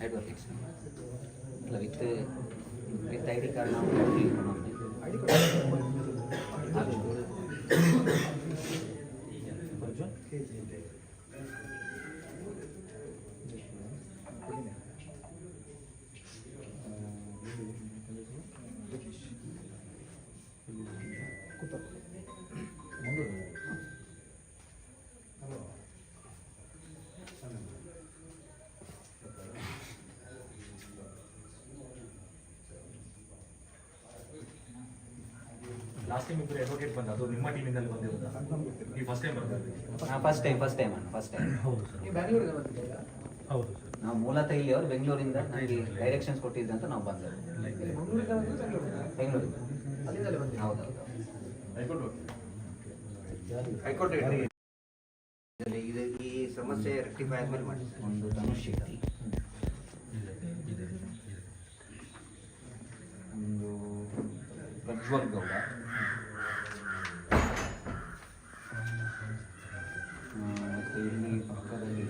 Advocates ಇಲ್ಲ with with I D card ನಾವು ಕೊಡ್ತೀವಿ ಲಾಸ್ಟ್ ಟೈಮ್ ಇಬ್ಬರು ಅಡ್ವೊಕೇಟ್ ಬಂದ ಅದು ನಿಮ್ಮ ಟೀಮಿಂದಲ್ಲಿ ಬಂದಿರೋದು. ಈ ಫಸ್ಟ್ ಟೈಮ್ ಬಂದಿರೋದು ಫಸ್ಟ್ ಟೈಮ್ ಫಸ್ಟ್ ಟೈಮ್ ಅಣ್ಣ ಫಸ್ಟ್ ಟೈಮ್ ಹೌದು ಸರ್. ಬೆಂಗಳೂರಿಗೆ ಬಂದಿದ್ದೀರಾ? ಹೌದು ಸರ್. ನಾವು ಮೂಲತಃ ಇಲ್ಲಿ ಅವರು ಬೆಂಗಳೂರಿಂದ ನನಗೆ ಡೈರೆಕ್ಷನ್ಸ್ ಕೊಟ್ಟಿದ್ದೆ ಅಂತ ನಾವು ಬಂದೆವು ಬೆಂಗಳೂರಿಂದ? ಅಲ್ಲಿಂದಲೇ ಬಂದಿದ್ದೀರಾ? ಹೌದು ಹೌದು. ಹೈಕೋರ್ಟ್ ಇದು ಈ ಸಮಸ್ಯೆ ರೆಕ್ಟಿಫೈ ಆದ್ಮೇಲೆ ಮಾಡಿ ಒಂದು ಧನುಷ್ ಶೆಟ್ಟಿ ಒಂದು ಪ್ರಜ್ವಲ್ ಗೌಡ ಆ, ಮತ್ತೆ ಇಲ್ಲಿ ಪಕ್ಕದಲ್ಲಿ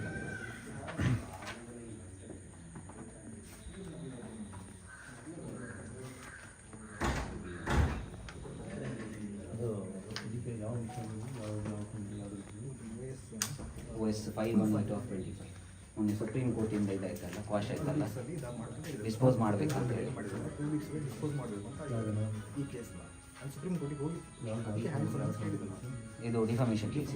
O S five one eight of twenty five ಮೊನ್ನೆ ಸುಪ್ರೀಂ ಕೋರ್ಟಿಂದ ಇದಾಯ್ತಲ್ಲ ಕ್ವಾಶ್ ಆಯ್ತಲ್ಲ? ಡಿಸ್ಪೋಸ್ ಮಾಡ್ಬೇಕಂತ ಹೇಳಿ. ಡಿಸ್ಪೋಸ್ ಮಾಡಬೇಕು ಅಂತ ಆಗಿದೆ. ಈ ಕೇಸ್ನ ಅಲ್ಲಿ ಸುಪ್ರೀಂ ಕೋರ್ಟಿಗೆ ಹೋಗಿ ಅದಕ್ಕೆ ಹ್ಯಾಂಡ್ ಫಾರ್ ಕೇಳಿದ್ರು ನಾನು ಇದು. Defamation case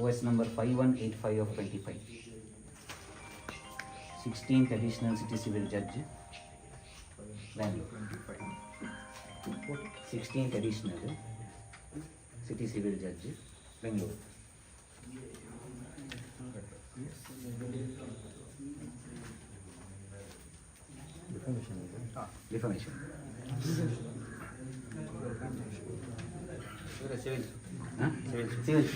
O S number five one eight five of twenty five sixteenth additional city civil judge Bangalore sixteenth additional city civil judge Bengaluru defamation civil civil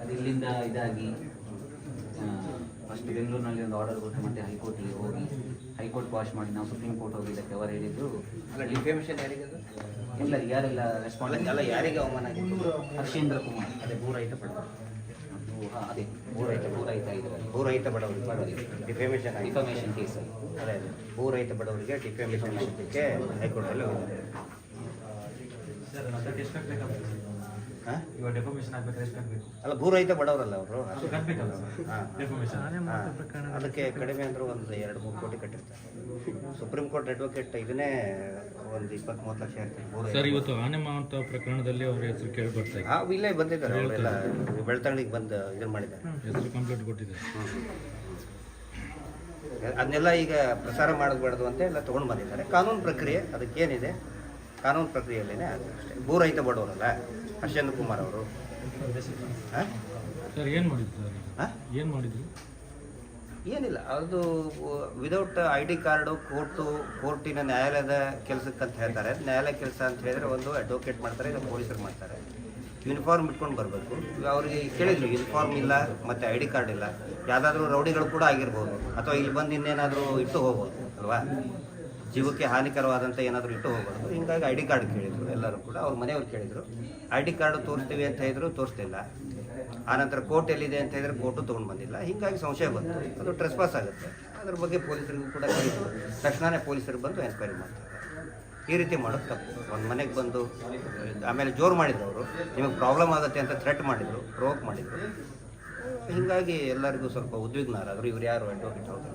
ಅದು ಇಲ್ಲಿಂದ ಇದಾಗಿ ಫಸ್ಟ್ ಬೆಂಗಳೂರಿನಲ್ಲಿ ಒಂದು ಆರ್ಡರ್ ಕೊಟ್ಟು ಮತ್ತೆ ಹೈಕೋರ್ಟಿಗೆ ಹೋಗಿ ಹೈಕೋರ್ಟ್ ವಾಶ್ ಮಾಡಿ ನಾವು ಸುಪ್ರೀಂ ಕೋರ್ಟ್ ಹೋಗಿದ್ದಕ್ಕೆ ಅವರು ಹೇಳಿದ್ರು ಅಲ್ಲ ಡಿಫೇಮೇಷನ್ ಯಾರಿಗೆ ಅದು? ಇಲ್ಲ ಯಾರೆಲ್ಲ ರೆಸ್ಪಾಂಡ್ ಅಲ್ಲ ಯಾರಿಗೆ ಅವಮಾನ ಆಗಿದೆ? ಹರ್ಷೇಂದ್ರ ಕುಮಾರ್. ಅದೇ ಭೂರಹಿತ ಪಡ ಅದು ಹಾ, ಅದೇ ಭೂರಹಿತ ಭೂರಹಿತ ಇದರಲ್ಲಿ ಭೂರಹಿತ ಬಡವರಿಗೆ ಬಡವರಿಗೆ. ಡಿಫೇಮೇಷನ್ ಆಗಿದೆ. ಡಿಫಾಮೇಷನ್ ಕೇಸಲ್ಲಿ ಅದೇ ಅದೇ ಭೂರಹಿತ ಬಡವರಿಗೆ ಡಿಫೇಮೇಷನ್ ಹೈಕೋರ್ಟ್ ಅಲ್ಲಿ ಹೋಗಿದ್ದಾರೆ ಇವಾಗ ಡೆಫಾಮೇಷನ್ ಆಗ್ಬೇಕಾದ್ರೆ ಎಷ್ಟು ಕಟ್ಟಬೇಕು ಅಲ್ಲ ಭೂರಹಿತ ಬಡವರಲ್ಲ ಅವರು. ಅದು ಕಟ್ಟಬೇಕಲ್ಲ ಹಾಂ ಅದಕ್ಕೆ ಕಡಿಮೆ ಅಂದ್ರೆ ಒಂದು ಎರಡು ಮೂರು ಕೋಟಿ ಕಟ್ಟಿರ್ತಾರೆ. ಸುಪ್ರೀಂ ಕೋರ್ಟ್ ಅಡ್ವೊಕೇಟ್ ಇದನ್ನೇ ಒಂದು ಇಪ್ಪತ್ತ್ ಮೂವತ್ತು ಲಕ್ಷ ಇರ್ತಾರೆ ಸರ್ ಇವತ್ತು ಆನೆ ಮಾವಂತ ಪ್ರಕರಣದಲ್ಲಿ ಅವ್ರ ಹೆಸರು ಕೇಳಿ ಬರ್ತಾರೆ ಇಲ್ಲೇ ಬಂದಿದ್ದಾರೆ. ಅವರೆಲ್ಲ ಬೆಳ್ತಂಗಡಿಗೆ ಬಂದು ಇದನ್ನ ಮಾಡಿದ್ದಾರೆ. ಹೆಸರು ಕಂಪ್ಲೇಂಟ್ ಕೊಟ್ಟಿದ್ದಾರೆ. ಅದನ್ನೆಲ್ಲ ಈಗ ಪ್ರಸಾರ ಮಾಡಬಾರ್ದು ಅಂತ ಎಲ್ಲ ತೊಗೊಂಡು ಬಂದಿದ್ದಾರೆ. ಕಾನೂನು ಪ್ರಕ್ರಿಯೆ ಅದಕ್ಕೇನಿದೆ. ಕಾನೂನು ಪ್ರಕ್ರಿಯೆಯಲ್ಲೇ ಆಗುತ್ತೆ ಅಷ್ಟೇ. ಭೂರಹಿತ ಬಡವರಲ್ಲ ಹರ್ಷೇಂದ್ರ ಕುಮಾರ್ ಅವರು. ಹಾಂ? ಸರ್ ಏನು ಮಾಡಿದ್ರು ಸರ್? ಏನು ಮಾಡಿದ್ರು? ಏನಿಲ್ಲ ಅದು without I D card court ಕೋರ್ಟಿನ ನ್ಯಾಯಾಲಯದ ಕೆಲಸಕ್ಕೆ ಅಂತ ಹೇಳ್ತಾರೆ. ನ್ಯಾಯಾಲಯ ಕೆಲಸ ಅಂತ ಹೇಳಿದ್ರೆ ಒಂದು ಅಡ್ವೊಕೇಟ್ ಮಾಡ್ತಾರೆ ಇಲ್ಲ ಪೊಲೀಸರು ಮಾಡ್ತಾರೆ. ಯೂನಿಫಾರ್ಮ್ ಇಟ್ಕೊಂಡು ಬರಬೇಕು. ಅವ್ರಿಗೆ ಕೇಳಿದ್ರು ಯೂನಿಫಾರ್ಮ್ ಇಲ್ಲ ಮತ್ತು ಐ ಡಿ ಕಾರ್ಡ್ ಇಲ್ಲ. ಯಾವುದಾದ್ರೂ ರೌಡಿಗಳು ಕೂಡ ಆಗಿರ್ಬೋದು ಅಥವಾ ಇಲ್ಲಿ ಬಂದು ಇನ್ನೇನಾದರೂ ಇಟ್ಟು ಹೋಗ್ಬೋದು ಅಲ್ವಾ? ಜೀವಕ್ಕೆ ಹಾನಿಕರವಾದಂಥ ಏನಾದರೂ ಇಟ್ಟು ಹೋಗ್ಬಾರ್ದು. ಹಿಂಗಾಗಿ ಐ ಡಿ ಕಾರ್ಡ್ ಕೇಳಿದರು, ಎಲ್ಲರೂ ಕೂಡ. ಅವ್ರ ಮನೆಯವ್ರು ಕೇಳಿದರು ಐ ಡಿ ಕಾರ್ಡು ತೋರಿಸ್ತೀವಿ ಅಂತ ಹೇಳಿದ್ರು ತೋರಿಸ್ತಿಲ್ಲ ಆನಂತರ ಕೋರ್ಟ್ ಎಲ್ಲಿದೆ ಅಂತ ಹೇಳಿದ್ರೆ ಕೋರ್ಟು ತೊಗೊಂಡು ಬಂದಿಲ್ಲ. ಹಿಂಗಾಗಿ ಸಂಶಯ ಬಂತು. ಅದು ಟ್ರೆಸ್ಪಾಸ್ ಆಗುತ್ತೆ. ಅದ್ರ ಬಗ್ಗೆ ಪೊಲೀಸರಿಗೂ ಕೂಡ ಕರೀತು ತಕ್ಷಣವೇ ಪೊಲೀಸರು ಬಂದು ಎನ್ಕ್ವೈರಿ ಮಾಡ್ತಾರೆ. ಈ ರೀತಿ ಮಾಡೋದು ತಪ್ಪು. ಒಂದು ಮನೆಗೆ ಬಂದು, ಆಮೇಲೆ ಜೋರು ಮಾಡಿದ್ರು ಅವರು ನಿಮಗೆ ಪ್ರಾಬ್ಲಮ್ ಆಗುತ್ತೆ ಅಂತ ಥ್ರೆಟ್ ಮಾಡಿದರು ಪ್ರೋವೋಕ್ ಮಾಡಿದರು. ಹೀಗಾಗಿ ಎಲ್ಲರಿಗೂ ಸ್ವಲ್ಪ ಉದ್ವಿಗ್ನರಾದರು. ಇವ್ರು ಯಾರು ಅಡ್ವೊಕೇಟ್ ಅಂತ.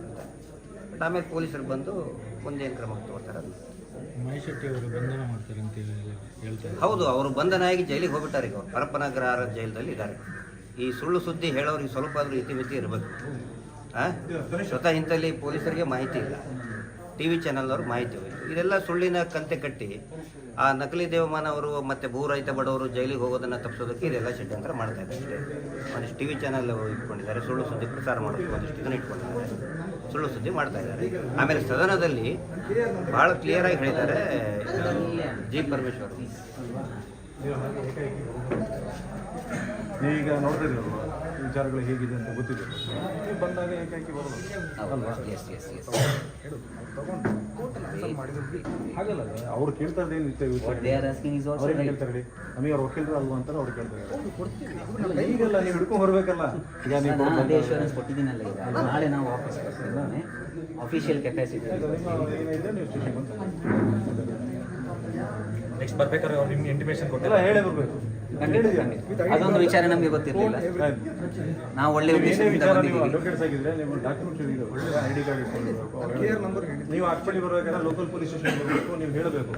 ಬಟ್ ಆಮೇಲೆ ಪೊಲೀಸರು ಬಂದು ಒಂದೇ ಕ್ರಮ ತಗೋತಾರೆ ಶೆಟ್ಟಿ ಅವರು ಬಂಧನ ಮಾಡ್ತಾರೆ ಅಂತ ಹೇಳಿ ಹೇಳ್ತಾರೆ ಹೌದು ಅವರು ಬಂಧನಾಗಿ ಜೈಲಿಗೆ ಹೋಗ್ಬಿಟ್ಟಾರೆ ಈಗ ಅವ್ರು. ಪರಪ್ಪನಗರ ಜೈಲದಲ್ಲಿ ಇದ್ದಾರೆ. ಈ ಸುಳ್ಳು ಸುದ್ದಿ ಹೇಳೋರಿಗೆ ಸ್ವಲ್ಪ ಆದರೂ ಇತಿಮಿತಿ ಇರಬೇಕು. ಆ? ಸ್ವತಃ ಇಂಥಲ್ಲಿ ಪೊಲೀಸರಿಗೆ ಮಾಹಿತಿ ಇಲ್ಲ. ಟಿ ವಿ ಚಾನಲ್ನವ್ರು ಮಾಹಿತಿ ಹೋಯ್ತು ಇದೆಲ್ಲ ಸುಳ್ಳಿನ ಕಂತೆ ಕಟ್ಟಿ ಆ ನಕಲಿ ದೇವಮಾನ ಅವರು ಮತ್ತು ಭೂರಹಿತ ಬಡವರು ಜೈಲಿಗೆ ಹೋಗೋದನ್ನು ತಪ್ಪಿಸೋದಕ್ಕೆ ಇದೆಲ್ಲ ಷಡ್ಯಂತ್ರ ಮಾಡ್ತಾ ಇದ್ದಾರೆ. ಒಂದಿಷ್ಟು ಟಿ ವಿ ಚಾನಲ್ ಇಟ್ಕೊಂಡಿದ್ದಾರೆ. ಸುಳ್ಳು ಸುದ್ದಿ ಪ್ರಸಾರ ಮಾಡೋದಕ್ಕೆ ಒಂದಿಷ್ಟು ಇದನ್ನು ಇಟ್ಕೊಂಡಿದ್ದಾರೆ. ಸುಳ್ಳು ಸುದ್ದಿ ಮಾಡ್ತಾ ಇದ್ದಾರೆ. ಆಮೇಲೆ ಸದನದಲ್ಲಿ ಭಾಳ ಕ್ಲಿಯರಾಗಿ ಹೇಳಿದ್ದಾರೆ ಜಿ ಪರಮೇಶ್ವರ್ ಈಗ ನೋಡ್ತಾ ಇದ್ದೀರಲ್ವ? ವಿಚಾರಗಳು ಹೇಗಿದೆ ಅಂತ ಗೊತ್ತಿದೆ. ನೀವು ಬಂದಾಗ ಏಕಾಏಕಿ ಬರೋದು ಅಲ್ವಾ? ಎಸ್ ಎಸ್ ಹಾಗಲ್ಲ ಅವ್ರು ಕೇಳ್ತಾ ಇಸ್ ಅವ್ರೇನು ಕೇಳ್ತಾರೆ ಹೇಳಿ? ನಮಗೆ ಅವ್ರು ವಕೀಲರು ಅಲ್ವಾ ಅಂತ ಅವ್ರು ಕೇಳ್ತಾರೆ ಈಗಲ್ಲ ನೀವು ಹಿಡ್ಕೊಂಡು ಬರ್ಬೇಕಲ್ಲ. ಈಗ ನೀವು ಅದೇ ಇನ್ಶೂರೆನ್ಸ್ ಕೊಟ್ಟಿದ್ದೀನಲ್ಲ ಈಗ. ನಾಳೆ ನಾವು ವಾಪಸ್ ಬರ್ತೀವಿ. ಅಫಿಷಿಯಲ್ ಕೆಪಾಸಿಟಿ ನೀವು ಸ್ಟೇಷನ್ ಬಂದು ನೆಕ್ಸ್ಟ್ ಬರ್ಬೇಕಾದ್ರೆ ಅವ್ರು ನಿಮ್ಗೆ ಇಂಟಿಮೇಷನ್ ಕೊಟ್ಟಿಲ್ಲ ಹೇಳೇ ಬರಬೇಕು. ಅದೊಂದು ವಿಚಾರ ನಮಗೆ ಗೊತ್ತಿರಲಿಲ್ಲ. ನಾವು ಒಳ್ಳೆ ಉದ್ದೇಶದಿಂದ ಬಂದಿದ್ದೀವಿ. ನೀವು ಲೋಕಲ್ ಪೊಲೀಸ್ ಸ್ಟೇಷನ್ ಬರಬೇಕು ನೀವು ಹೇಳಬೇಕು.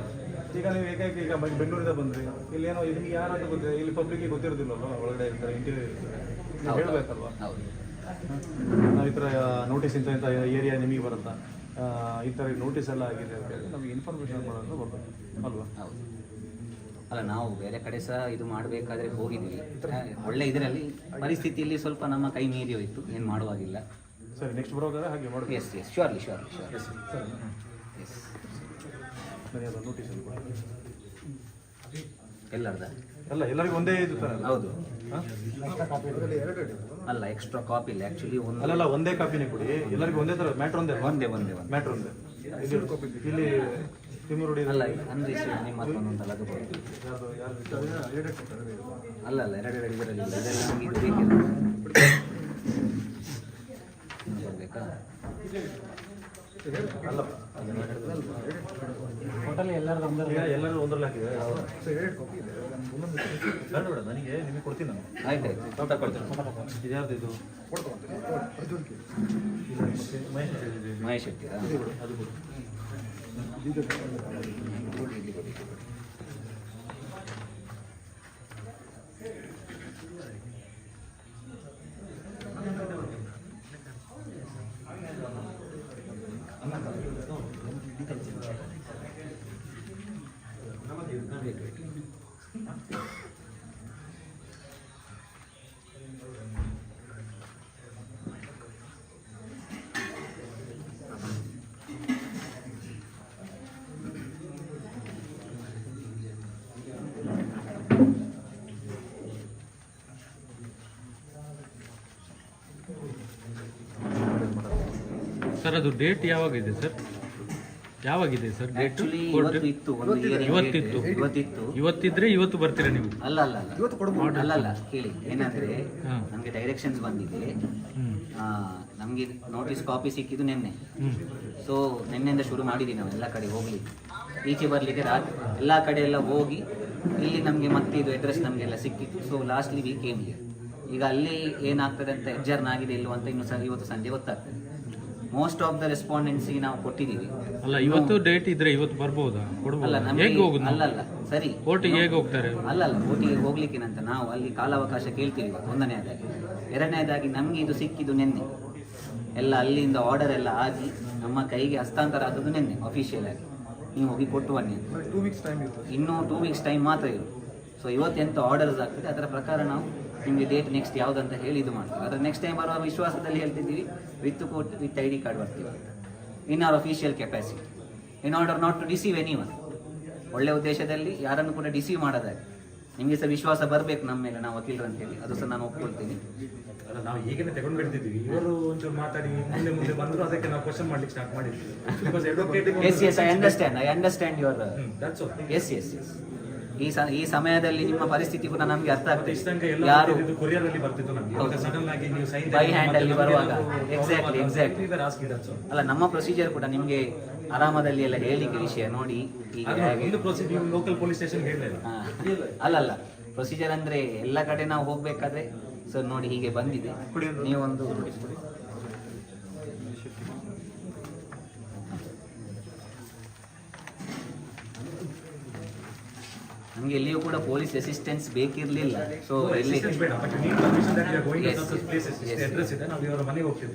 ಈಗ ನೀವು ಏಕಾಏಕಿ ಈಗ ಬೆಂಗಳೂರಿಂದ ಬಂದ್ರಿ. ಇಲ್ಲಿ ಏನೋ ನಿಮ್ಗೆ ಯಾರಂತ ಗೊತ್ತಿದೆ ಇಲ್ಲಿ ಪಬ್ಲಿಕ್ಗೆ ಗೊತ್ತಿರೋದಿಲ್ಲಲ್ವ? ಒಳಗಡೆ ಇರ್ತಾರೆ ಇಂಟೀರಿಯರ್ ಇರ್ತಾರೆ. ನೀವು ಹೇಳಬೇಕಲ್ವಾ? ನಾವು ಈ ಥರ ನೋಟಿಸ್ ಇಂಥ ಇಂಥ ಏರಿಯಾ ನಿಮಗೆ ಬರುತ್ತಾ? ಆ, ಈ ಥರ ನೋಟಿಸ್ ಎಲ್ಲ ಆಗಿದೆ ಅಂತ ಹೇಳಿ ನಮಗೆ ಇನ್ಫಾರ್ಮೇಷನ್ ಮಾಡೋದು ಬರ್ಬೇಕು ಅಲ್ವಾ? ಹೌದು. ಅಲ್ಲ ನಾವು ಬೇರೆ ಕಡೆ ಸಹ ಇದು ಮಾಡಬೇಕಾದ್ರೆ ಹೋಗಿದ್ದೀವಿ. ಒಳ್ಳೆ ಇದರಲ್ಲಿ ಪರಿಸ್ಥಿತಿಯಲ್ಲಿ ಸ್ವಲ್ಪ ನಮ್ಮ ಕೈ ಮೀರಿ ಹೋಯಿತು ಏನು ಮಾಡುವಾಗಿಲ್ಲ. ಸರಿ ನೆಕ್ಸ್ಟ್ ಬರೋದಾದ್ರೆ ಹಾಗೆ ಮಾಡಿ yes yes surely surely sure yes ನನಗೆ ಅದು ನೋಟಿಸ್ ಅಲ್ಲಿ ಎಲ್ಲರಿಗೂ ಒಂದೇ ಇದು ಸರ್? ಹೌದು. ಅಲ್ಲ ಎಕ್ಸ್ಟ್ರಾ ಕಾಪಿ ಇಲ್ಲ ಆ್ಯಕ್ಚುಲಿ ಒಂದು ಒಂದೇ ಕಾಪಿನೇ ಕೊಡಿ. ಎಲ್ಲರಿಗೂ ಒಂದೇ ಥರ ಮ್ಯಾಟ್ರ್ ಒಂದೇ ಒಂದೇ ಒಂದೇ ಮ್ಯಾಟ್ರ್ ಒಂದೇ. ಇಲ್ಲಿ ಇಲ್ಲಿ ತಿಮ್ಮೂರುಡಿ ಅಲ್ಲ ಅನ್ರಿಸೀವ್ ನಿಮ್ಮ ಹತ್ರ ಒಂದೊಂದಲ್ಲ ಅದು ಅಲ್ಲ ಅಲ್ಲ ಎರಡು ಎರಡು ಇದರಲ್ಲಿ ಇಲ್ಲ ಇದೆಲ್ಲ ನಮಗೆ ಇದು ಬೇಕಿಲ್ಲ. ಬರ್ಬೇಕಾ? ಎಲ್ಲರೂ ಒಂದರಲ್ಲಿ ಬೇಡ ಬೇಡ ನನಗೆ ನಿಮಗೆ ಕೊಡ್ತೀನಿ ನಾನು. ಆಯ್ತು ತಗೊಳ್ತೀನಿ. ಇದು ಯಾರ್ದು ಇದು? ಮಹೇಶ್. ಮಹೇಶ್ ಶೆಟ್ಟಿ ಅದು ಕೊಡು ಸರ್ ಅದು ಡೇಟ್ ಯಾವಾಗಿದೆ ಸರ್ ಯಾವಾಗಿದೆ ಸರ್ ಡೇಟ್ ಆಕ್ಚುಲಿ ಇವತ್ತು ಇತ್ತು ಒಂದು hearing ಇವತ್ತಿತ್ತು. ಇವತ್ತಿತ್ತು. ಇವತ್ತಿದ್ರೆ ಇವತ್ತು ಬರ್ತೀರಾ ನೀವು? ಅಲ್ಲ ಅಲ್ಲ ಅಲ್ಲ. ಇವತ್ತು ಕೊಡ್ಬೋದು. ಅಲ್ಲ ಅಲ್ಲ ಕೇಳಿ. ಏನಂದ್ರೆ ಹಾ. ನಮಗೆ ಡೈರೆಕ್ಷನ್ಸ್ ಬಂದಿದೆ. ಹ್ಮ್. ಆ, ನಮಗೆ ನೋಟಿಸ್ ಕಾಪಿ ಸಿಕ್ಕಿದ್ದು ನಿನ್ನೆ. ಸೊ ನಿನ್ನೆಯಿಂದ ಶುರು ಮಾಡಿದ್ದೀವಿ ನಾವು ಎಲ್ಲ ಕಡೆ ಹೋಗ್ಲಿಕ್ಕೆ. ಈಚೆ ಬರ್ಲಿಕ್ಕೆ ರಾತ್ರಿ ಎಲ್ಲ ಕಡೆ ಎಲ್ಲ ಹೋಗಿ ಇಲ್ಲಿ ನಮಗೆ ಮತ್ತೆ ಇದು ಅಡ್ರೆಸ್ ನಮಗೆಲ್ಲ ಸಿಕ್ಕಿತ್ತು. ಸೊ ಲಾಸ್ಟ್ಲಿ ವೀಕ್ ಏಮ್ ಈಗ ಅಲ್ಲಿ ಏನಾಗ್ತದೆ ಅಂತ ಎಜ್ಜರ್ನ ಆಗಿದೆ ಇಲ್ಲವಂತ ಅಂತ ಇನ್ನು ಸಹ ಇವತ್ತು ಸಂಜೆ ಗೊತ್ತಾಗ್ತದೆ. ಮೋಸ್ಟ್ ಆಫ್ ದ ರೆಸ್ಪಾಂಡೆನ್ಸಿಗೆ ನಾವು ಕೊಟ್ಟಿದ್ದೀವಿ. ಅಲ್ಲ ಇವತ್ತು ಡೇಟ್ ಇದ್ರೆ ಇವತ್ತು ಬರ್ಬೋದಾ? ಅಲ್ಲ ಕೊಡ್ಬೋದಾ ನಮಗೆ ಹೇಗೆ ಹೋಗುದು ಅಲ್ಲ ಅಲ್ಲ ಸರಿ. ಕೋರ್ಟಿಗೆ ಹೇಗೆ ಹೋಗ್ತಾರೆ? ಅಲ್ಲಲ್ಲ ಕೋರ್ಟಿಗೆ ಹೋಗ್ಲಿಕ್ಕಿನಂತ ನಾವು ಅಲ್ಲಿ ಕಾಲಾವಕಾಶ ಕೇಳ್ತೀವಿ ಇವತ್ತು ಒಂದನೇದಾಗಿ ಎರಡನೇದಾಗಿ ನಮಗೆ ಇದು ಸಿಕ್ಕಿದ್ದು ನಿನ್ನೆ. ಎಲ್ಲ ಅಲ್ಲಿಂದ ಆರ್ಡರ್ ಎಲ್ಲ ಆಗಿ ನಮ್ಮ ಕೈಗೆ ಹಸ್ತಾಂತರ ಆದದ್ದು ನಿನ್ನೆ ಅಫಿಷಿಯಲ್ ಆಗಿ. ನೀವು ಹೋಗಿ ಕೊಟ್ಟು ಬನ್ನಿ. ಅಂತ ಟೂ ವೀಕ್ಸ್ ಟೈಮ್ ಇರ್ತದೆ ಇನ್ನೂ ಟೂ ವೀಕ್ಸ್ ಟೈಮ್ ಮಾತ್ರ ಇರು ಸೊ ಇವತ್ತೆಂತ ಆರ್ಡರ್ಸ್ ಆಗ್ತದೆ ಅದರ ಪ್ರಕಾರ ನಾವು ನಿಮಗೆ ಡೇಟ್ ನೆಕ್ಸ್ಟ್ ಯಾವುದಂತ ಹೇಳಿ ಇದು ಮಾಡ್ತೀವಿ. ಆದರೆ ನೆಕ್ಸ್ಟ್ ಟೈಮ್ ಬರುವ ವಿಶ್ವಾಸದಲ್ಲಿ ಹೇಳ್ತಿದ್ದೀವಿ with coat with I D card ಬರ್ತೀವಿ ಅಂತ. In our official capacity in order not to deceive anyone ಒಳ್ಳೆ ಉದ್ದೇಶದಲ್ಲಿ ಯಾರನ್ನು ಕೂಡ ಡಿಸೀವ್ ಮಾಡೋದಾಗಿ ನಿಮಗೆ ಸಹ ವಿಶ್ವಾಸ ಬರಬೇಕು ನಮ್ಮ ಮೇಲೆ ನಾವು ವಕೀಲರು ಅಂತ ಹೇಳಿ. ಅದು ಸಹ ನಾನು ಒಪ್ಕೊಳ್ತೀನಿ. ಅಲ್ಲ ನಾವು ಈಗಲೇ ತಗೊಂಡು ಬಿಡ್ತಿದ್ವಿ ಇವರು ಒಂಚೂರು ಮಾತಾಡಿ ಮುಂದೆ ಮುಂದೆ ಬಂದ್ರು ಅದಕ್ಕೆ ನಾವು ಕ್ವಶನ್ ಮಾಡ್ಲಿಕ್ಕೆ ಸ್ಟಾರ್ಟ್ ಮಾಡಿದ್ವಿ. Because yes yes I understand I understand your yes yes yes ಈ ಸ ಈ ಸಮಯದಲ್ಲಿ ನಿಮ್ಮ ಪರಿಸ್ಥಿತಿ ಕೂಡ ನಮಗೆ ಅರ್ಥ ಆಗ್ತದೆ. ಇಷ್ಟ ಯಾರು ಬೈ ಕೊರಿಯರ್ ಅಲ್ಲಿ ಬರುವಾಗ. ಎಕ್ಸಾಕ್ಟ್ಲಿ ಅಲ್ಲ ನಮ್ಮ ಪ್ರೊಸೀಜರ್ ಕೂಡ ನಿಮಗೆ ಆರಾಮದಲ್ಲಿ ಎಲ್ಲ ಹೇಳಲಿಕ್ಕೆ ವಿಷಯ ನೋಡಿ ಈಗ ಲೋಕಲ್ ಪೊಲೀಸ್ ಸ್ಟೇಷನ್ ಹಾ. ಅಲ್ಲಲ್ಲ ಪ್ರೊಸೀಜರ್ ಅಂದ್ರೆ ಎಲ್ಲ ಕಡೆ ನಾವು ಹೋಗ್ಬೇಕಾದ್ರೆ ಸರ್ ನೋಡಿ ಹೀಗೆ ಬಂದಿದೆ. ನೀವೊಂದು ನಮ್ಗೆ ಎಲ್ಲಿಯೂ ಕೂಡ ಪೊಲೀಸ್ ಅಸಿಸ್ಟೆನ್ಸ್ ಬೇಕಿರ್ಲಿಲ್ಲ. ಸೊ ಇಲ್ಲಿ ನೀವು ಅಡ್ರೆಸ್ ಇದೆ ಇವರ ಮನೆಗೆ ಹೋಗ್ತೀವಿ.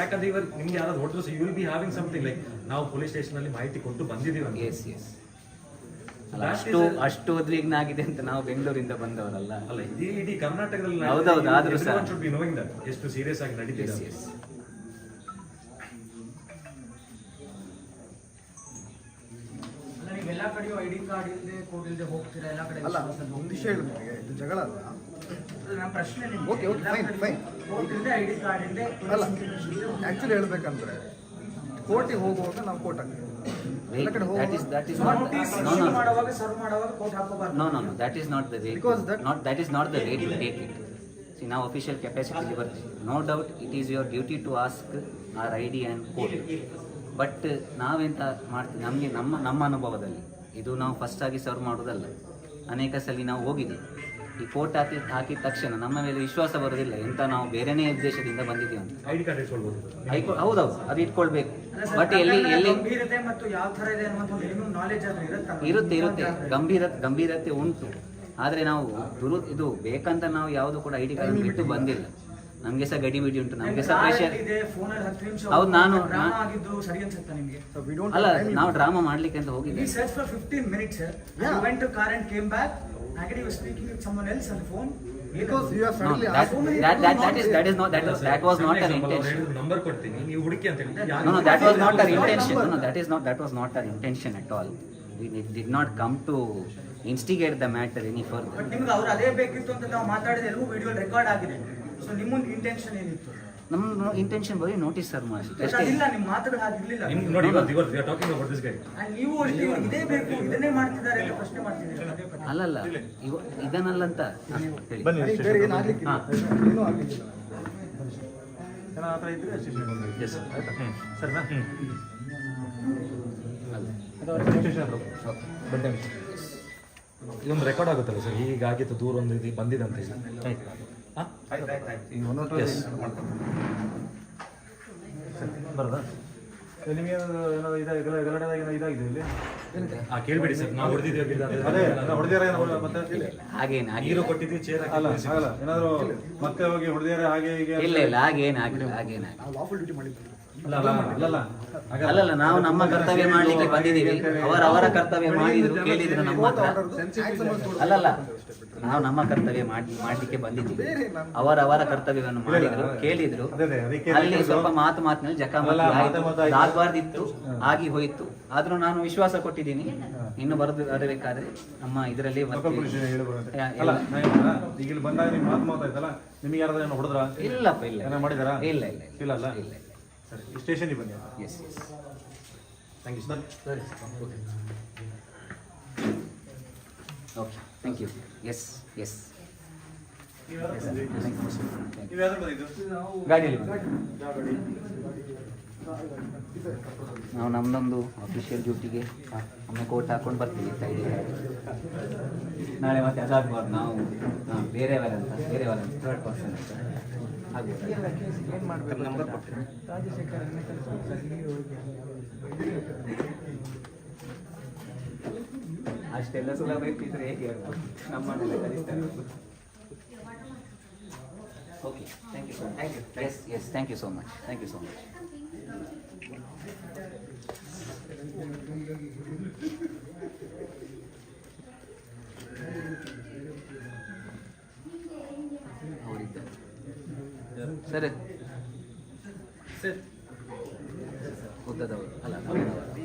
ಯಾಕಂದ್ರೆ ಇವರು ನಿಮ್ಗೆ ಯಾರಾದ್ರು ಹೊಡೆದ್ರು you will be having something like ನಾವು ಪೊಲೀಸ್ ಸ್ಟೇಷನ್ ಅಲ್ಲಿ ಮಾಹಿತಿ ಕೊಟ್ಟು ಬಂದಿದ್ದೀವಿ ಎಸ್ ಎಸ್ ಅಷ್ಟು ಅಷ್ಟು ಉದ್ವಿಗ್ನ ಆಗಿದೆ ಅಂತ ನಾವು ಬೆಂಗಳೂರಿಂದ ಬಂದವರಲ್ಲ. ಅಲ್ಲ ಇಡೀ ಇಡೀ ಕರ್ನಾಟಕದಲ್ಲಿ ಹೌದೌದು, ಆದ್ರೂ ಸರ್ ಎಷ್ಟು ಸೀರಿಯಸ್ ಆಗಿ ನಡೀತಿದೆ ಎಸ್ ಐಡಿ ಕಾರ್ಡ್ ಇಲ್ಲದೆ ಕೋಡ್ ಇಲ್ಲದೆ ಹೋಗ್ತೀರಾ ಎಲ್ಲ ಕಡೆ ಅಲ್ಲ ವಿಶ್ವಾಸದಲ್ಲಿ ಒಂದು ವಿಷಯ ಹೇಳಿ ನನಗೆ ಇದು ಜಗಳ ಅಲ್ಲ? ನನ್ನ ಪ್ರಶ್ನೆ ನಿಮ್ಗೆ. ಕಾರ್ಡ್ ಇಲ್ಲದೆ ಆ್ಯಕ್ಚುಲಿ ಹೇಳ್ಬೇಕಂದ್ರೆ ಕೋರ್ಟಿಗೆ ಹೋಗುವಾಗ ನಾವು ಕೋರ್ಟ್ ಹಾಕ್ತೀವಿ ಎಲ್ಲ ಕಡೆ ಹೋಗುವಾಗ ನೋಟಿಸ್ ನೋ ನೋ ಮಾಡುವಾಗ ಸರ್ವ್ ಮಾಡುವಾಗ ಕೋಟ್ ಹಾಕೋಬಾರ್ದು No, no, no, that is not the way. Because that- Not, that is not the way to take it. See, now official capacity ಬರ್ತೀವಿ. No doubt, it is your duty to ask our ID and code. But ನಾವೆಂತ ಮಾಡ್ತೀವಿ ನಮಗೆ ನಮ್ಮ ನಮ್ಮ ಅನುಭವದಲ್ಲಿ ಇದು ನಾವು first ಆಗಿ ಸರ್ವ್ ಮಾಡೋದಲ್ಲ ಅನೇಕ ಸಲ ನಾವು ಹೋಗಿದ್ದೀವಿ ಈ ಕೋರ್ಟ್ ಹಾಕಿ ಹಾಕಿದ ತಕ್ಷಣ ನಮ್ಮ ಮೇಲೆ ವಿಶ್ವಾಸ ಬರೋದಿಲ್ಲ ಎಂತ ನಾವು ಬೇರೆನೇ ಉದ್ದೇಶದಿಂದ ಬಂದಿದ್ದೀವಿ ಅಂತ. ಐಡಿ ಡಿ ಕಾರ್ಡ್ ಇಟ್ಕೊಳ್ಬೋದು. ಹೌದೌದು ಅದು ಇಟ್ಕೊಳ್ಬೇಕು. ಬಟ್ ಎಲ್ಲಿ ಎಲ್ಲಿ ಇರುತ್ತೆ ಇರುತ್ತೆ ಗಂಭೀರ ಗಂಭೀರತೆ ಉಂಟು. ಆದರೆ ನಾವು ದುರು ಇದು ಬೇಕಂತ ನಾವು ಯಾವುದು ಕೂಡ ಐ ಡಿ ಕಾರ್ಡ್ ಬಿಟ್ಟು ಬಂದಿಲ್ಲ. ನಮ್ಗೆ ಸಹ ಗಡಿ ಬಿಡಿ ಉಂಟು ನಮ್ಗೆ ಸಹ ಪ್ರೆಷರ್ ಹೌದು ನಾನು ಅಲ್ಲ ನಾವು ಡ್ರಾಮಾ ಮಾಡ್ಲಿಕ್ಕೆ ಅಂತ ಹೋಗಿದೆ he come to the matter any ಅದೇ ಬೇಕಿತ್ತು ಅಂತ ನಾವು ಎಲ್ಲವೂ ರೆಕಾರ್ಡ್ ಆಗಿದೆ. ಸೊ ನಿಮ್ಮ ಇಂಟೆನ್ಷನ್ ಏನಿತ್ತು? ನಮ್ಮ ಇಂಟೆನ್ಷನ್ ಬರೀ ನೋಟಿಸ್ ಸರ್ ಮಾಡಿ ಅಷ್ಟೇ. ಅದಿಲ್ಲ ನಿಮ್ಮ ಮಾತುಗಳು ಹಾಗಿರ್ಲಿಲ್ಲ ನಿಮ್ಗೆ ನೋಡಿ ಇವತ್ತು ಇವತ್ತು we are talking about this guy And ನೀವು ಅಷ್ಟೇ ಇವ್ರು ಇದೇ ಬೇಕು ಇದನ್ನೇ ಮಾಡ್ತಿದ್ದಾರೆ ಅಂತ ಪ್ರಶ್ನೆ ಮಾಡ್ತಿದ್ದೀರಿ? ಅದೇ ಪದೇ. ಅಲ್ಲಲ್ಲ ಇವ ಇದನ್ನಲ್ಲಂತ ಹಾ, ಹೇಳಿ. ಬನ್ನಿ ನನಗೆ ಬೇರೆ ಏನು ಏನೂ ಆಗ್ಲಿಕ್ಕಿಲ್ಲ. ಏನೋ ಆ ಥರ ಇದ್ರೆ ಸ್ಟೇಷನ್ ಬಂದು ಎಸ್ ಆಯ್ತಾ? ಸರಿನಾ ಅಲ್ಲ. ಸ್ಟೇಷನ್ ಹತ್ರ Okay. ಬಡ್ಡೆ ಇದೊಂದು ರೆಕಾರ್ಡ್ ಆಗುತ್ತಲ್ಲ ಸರ್? ಈಗ ಆಗಿತ್ತು ದೂರ ಒಂದು ಇದು ಬಂದಿದೆ ಅಂತ ಹೇಳಿ? ಬರೋದಾ? ನಿಮಗೆ ಏನಾದ್ರು ಇದಾಗಿದೆ ಗಲಾಟೆದಾಗ ಏನೋ ಇದಾಗಿದೆ ಇಲ್ಲಿ? ಆ ಕೇಳ್ಬೇಡಿ ಸರ್. ನಾವು ಹೊಡೆದಿದ್ದೇವೆ ಮತ್ತೆ? ಹಾಗೇನು ನೀರು ಆಗಿಲ್ಲ ಕೊಟ್ಟಿದ್ದೀವಿ ಚೇರ್ ಅಲ್ಲ ಆಗಲ್ಲ ಏನಾದ್ರು ಮತ್ತೆ ಹೋಗಿ ಹೊಡೆದಿರ ಹಾಗೆ ಹೀಗೆ ಇಲ್ಲ ಇಲ್ಲ. ಹಾಗೇನು ಆಗಿಲ್ಲ ಹಾಗೇನು ಡ್ಯೂಟಿ ಮಾಡಿದ್ದೀವಿ. ಅಲ್ಲಲ್ಲ ನಾವು ನಮ್ಮ ಕರ್ತವ್ಯ ಮಾಡ್ಲಿಕ್ಕೆ ಬಂದಿದ್ದೀವಿ. ಅವರ ಅವರ ಕರ್ತವ್ಯ ಮಾಡಿದ್ರು ಕೇಳಿದ್ರು ನಮ್ಮ ಹತ್ರ ಅಲ್ಲಲ್ಲ ನಾವು ನಮ್ಮ ಕರ್ತವ್ಯ ಮಾಡಿ ಮಾಡ್ಲಿಕ್ಕೆ ಬಂದಿದ್ದೀವಿ. ಅವರ ಅವರ ಕರ್ತವ್ಯವನ್ನು ಮಾಡಿದ್ರು ಕೇಳಿದ್ರು. ಅದೇ ಅದೇ, ಅದಕ್ಕೆ ಅಲ್ಲಿ ಸ್ವಲ್ಪ ಮಾತು ಮಾತಿನಲ್ಲಿ ಜಕಾಮತಿ ಮಾತಾಯ್ತು. ಆಗಿ ಹೋಯಿತು. ಆದ್ರೂ ನಾನು ವಿಶ್ವಾಸ ಕೊಟ್ಟಿದ್ದೀನಿ. ಇನ್ನು ಬರೆದು ಬರಬೇಕಾದ್ರೆ ನಮ್ಮ ಇದರಲ್ಲಿ ಇಲ್ಲಿ ಬಂದಾಗ ನಿಮ್ಗೆ ಮಾತು ಮಾತಾಯ್ತಲ್ಲ ನಿಮಗೆ ಯಾರಾದ್ರೂ ಏನೋ ಹೊಡೆದ್ರ? ಇಲ್ಲಪ್ಪ ಇಲ್ಲ ಏನ ಮಾಡಿದಾರಾ? ಇಲ್ಲ ಇಲ್ಲ ಇಲ್ಲ ಇಲ್ಲ. ಸರಿ ಸ್ಟೇಷನ್ ಬನ್ನಿ yes yes thank you sir ಸರಿ okay okay thank you yes yes ಗಾಡಿಯಲ್ಲಿ ನಾವು ನಮ್ದೊಂದು ಅಫಿಷಿಯಲ್ ಡ್ಯೂಟಿಗೆ ಒಮ್ಮೆ ಕೋಟ್ ಹಾಕೊಂಡು ಬರ್ತೀವಿ ಸೈಡ್ ನಾಳೆ ಮತ್ತೆ ಅದಾಗಬಾರ್ದು. ನಾವು ನಾವು ಬೇರೆಯವರಂತ ಬೇರೆಯವರಂತ ಥರ್ಡ್ ಪರ್ಸನ್ ಆಗ್ಬೋದು ಕೊಡ್ತೀನಿ ಅಷ್ಟೆಲ್ಲ ಸುಲಭ ಇರ್ತಿದ್ರೆ ಹೇಗೆ ನಮ್ಮನ್ನೆಲ್ಲ ಕಲಿಸ್ತಾರೆ okay thank you thank you yes yes thank you so much thank you so much sir sir ಉದ್ದದವರು ಅಲ್ಲ ಕರುಂಗಲಿ